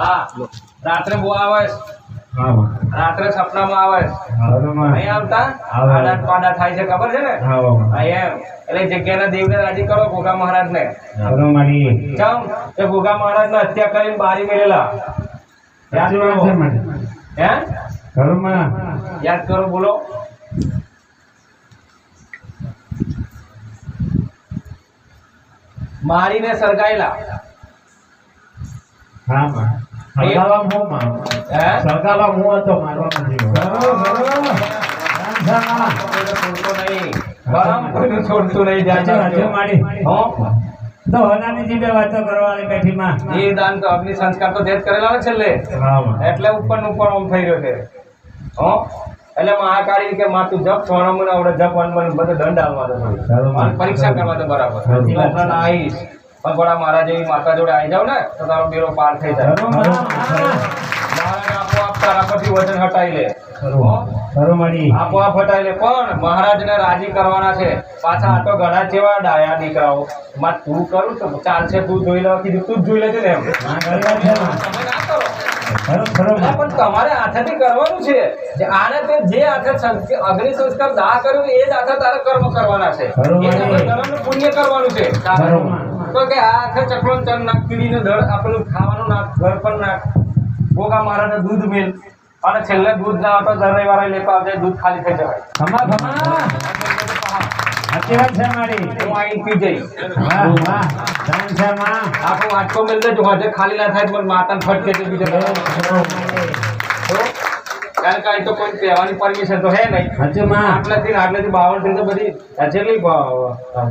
હા. રાત્રે બહુ આવે. રાત્રે સપનામાં આવે. નહીં આવતા? આવે. આડા પાડા થાય છે ખબર છે ને? એમ. એટલે જગ્યાના દેવને રાજી કરો ભોગા મહારાજ ને કેમ કે ભોગા મહારાજ ને હત્યા કરીને બારી મેળેલા. યાદ કરો. હે. યાદ બોલો. મારીને સળગાયેલા. હા. સળગાવા હું સળગાવા હું? હતો મારવા નથી ખરું, ખરું. રામ છોડતો નહીં બરામ કોઈનું છોડતું નહીં સાચી વાત હો? તો હોનાની જીભે વાતો કરવાની બેઠી એ દાન તો અગ્નિ સંસ્કાર તો તે કરેલા ને છેલ્લે. એટલે ઉપરનું ઉપર આમ થઈ રહ્યો છે. હો? એટલે મહાકાળી કે માં તું જપ આવડે જપ વન બધો દંડ આવવાનો પરીક્ષા કરવા તો બરાબર. આવીશ પણ થોડા મારા જેવી માતા જોડે આવી જાવ ને તો તારો બેરો પાર થઈ જાય. આપોઆપ વજન લે. આપોઆપ પણ મહારાજને રાજી કરવાના છે. પાછા આટો ઘણા જેવા ડાયા દીકરાઓ. માં તું કરું તો ચાલશે તું જોઈ લે. કીધું તું જ જોઈ લેજે ને. પણ તમારે હાથેથી કરવાનું છે. આને તે જે હાથે અગ્નિ સંસ્કાર દાહ કર્યું એ જ હાથે તારે કર્મ કરવાના છે. પુણ્ય કરવાનું છે. તો કે આ હાથે ચકલો ને નાખ કીડીને દળ આપેલું ખાવાનું નાખ ઘર પર નાખ ભોગા મારાને દૂધ મેલ અને છેલ્લે દૂધ ના હતો દર રવિવારે લેતા આવજે દૂધ ખાલી થઈ જવાય ખમા, ખમા. સાચી વાત છે મારી. હું આઈને પી જઈશ વાહ, વાહ. ધન છે માં. આખો વાટકો મેલ દેજો હાથે ખાલી ના થાય પણ માતાને ફટકે છે બીજા કારણ કે તો કોઈ કહેવાની પરમિશન તો હે નહીં. આટલાથી આટલાથી બાવનથી તો બધી હજે નહીં ખરું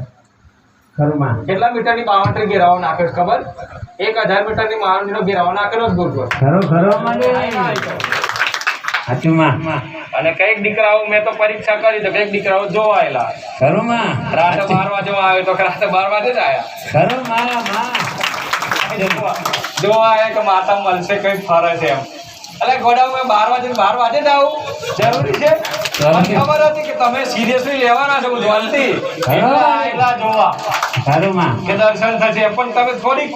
માં. કેટલા મીટરની બાવન ટ્રી ઘેરાવો નાખે છે ખબર એક હજાર મીટરની બાવન ટ્રીનો ઘેરાવો નાખેલો જ મારી. સાચું માં. અને કંઈક દીકરાઓ મેં તો પરીક્ષા કરી તો કંઈક દીકરાઓ જોવા આવેલા ખરું માં. રાતે બાર વાગે આવે તો રાતે બાર વાગે જ આવ્યા ખરું માં, માં. જોવા આવે તો કે માતા મળશે કઈ ફરે છે એમ એટલે ગોડાઉ મેં બાર વાગે બાર વાગે જ આવું. જરૂરી છે. ખબર હતી કે તમે સિરિયસલી લેવાના છો જલ્દી. એટલા જોવા. કે દર્શન થશે. પણ તમે થોડીક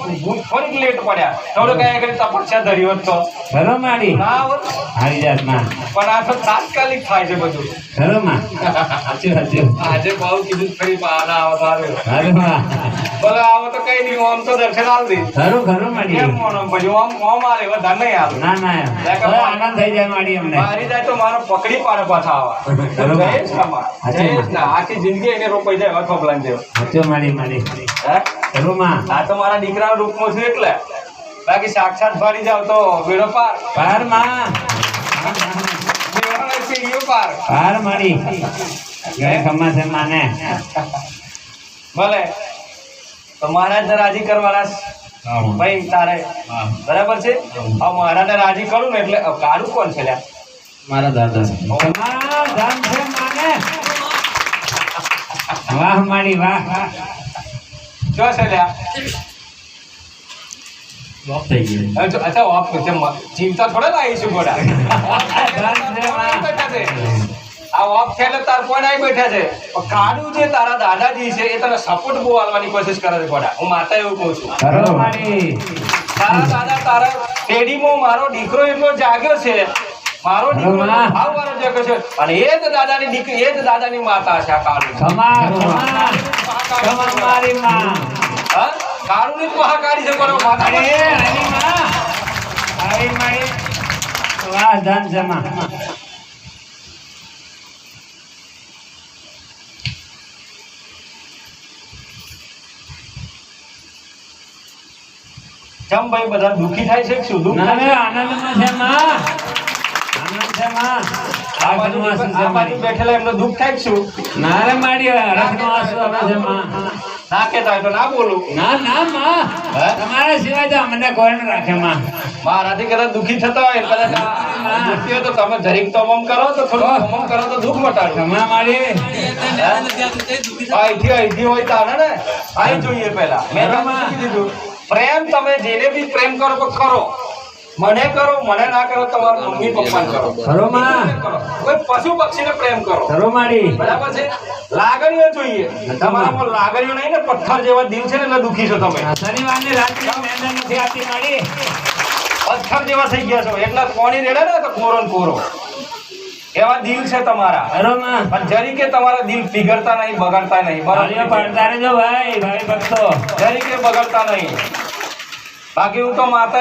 થોડીક લેટ પડ્યા. થોડું અહીંયા આગળ તપસ્યા ધરી હોત તો. ખરું મારી. હા હારી જાતમાં. પણ આ તો તાત્કાલિક થાય છે બધું. ખરું માં. આજે બહુ કીધું ફરી બહાર આવતા આવ્યો. બોલો આવો તો કઈ નહીં આમ તો દર્શન આલ દે ખરું, ખરું મારી. કેમ મોનો? પછી આમ આમ આલે વધારે નહીં આવે. ના ના આનંદ થઈ જાય મારી અમને. મારી જાય તો મારો પકડી પાડે પાછા આવા. બરોબર. માં. સાચી જયેશ ના. આખી જિંદગી એને રોપાઈ જાય હવે થોપલાને જેવો. સાચું મારી મારી હે? ખરું માં. આ તો મારા દીકરાના રૂપમાં છું એટલે. બાકી સાક્ષાત ફરી જાવ તો બેડો પાર. પારમાં. પાર. મારી ખમ્મા છે માને. ભલે. તો મહારાજને રાજી કરવાના ભાઈ તારે. બરાબર છે? હવે મહારાજને રાજી કરું ને એટલે કાઢું કોણ છે લ્યા? મારા દાદા માને. વાહ મારી વાહ જો છે લ્યા. લોપ થઈ ગયું. અચ્છા ઓફ ચિંતા થોડા લાવીશું બેઠા છે. આ ઓફ છે એટલે તાર કોઈ આવી બેઠા છે. પણ કાળું જે તારા દાદાજી છે એ તને સપોર્ટ બહુ આલવાની કોશિશ કરે છે કોડા હું માતા એવું કહું છું. તારા દાદા તારા પેઢીમાં મારો દીકરો એટલો જાગ્યો છે મારો દીકરો આવવાનો જાગ્યો છે અને એ જ દાદાની દીકરી એ જ દાદાની માતા છે આ કાળુ મારી માં. હા? કાળુની જ મહાકાળી છે કોનો માતા મારી વાહ ધન છે માં જમ ભાઈ બધા દુખી થાય છે શું? દુઃખ ના? આનંદમાં છે માં. આનંદ છે માં. આ આ બાજુ ઘરનું આંસુ છે આ બાજુ બેઠેલા એમનો દુઃખ થાય શું? ના રે મારી રથનો આંસુ આવે છે માં. ના કહેતા હોય તો ના બોલું. ના ના માં? તમારા સિવાય તો અમને કોઈ ન રાખે માં. મારાથી કદાચ દુઃખી થતા હોય કદાચ દુઃખી તો તમે જરીક તો મમ કરો તો થોડું મમ કરો તો દુઃખ મટાડો ખમા મારી અહીંથી અહીંથી હોય તાને ને? અહીં જોઈએ પહેલા. મેં તમને કીધું પ્રેમ તમે જેને બી પ્રેમ કરો તો કરો. મને કરો મને ના કરો તમારા મમ્મી પપ્પાને કરો. ખરો માં. કોઈ પશુ પક્ષીને પ્રેમ કરો. ખરો માડી. બરાબર છે? લાગણીઓ જોઈએ. તમારામાં લાગણીઓ નહીં ને પથ્થર જેવા દિલ છે ને એટલે દુખી છો તમે. શનિવારની રાત્રે મેંદા નથી આવતી માડી. પથ્થર જેવા થઈ ગયા છો. એટલા કોણી રેડે ને તો કોરો ને કોરો. એવા દિલ છે તમારા. બરોબર. પણ જરી કે તમારા દિલ પીગળતા નહીં બગડતા નહીં. બરાબર. પાડતા રહેજો ભાઈ ભાઈ ભક્તો. જરી કે બગડતા નહીં. બાકી હું તો માતા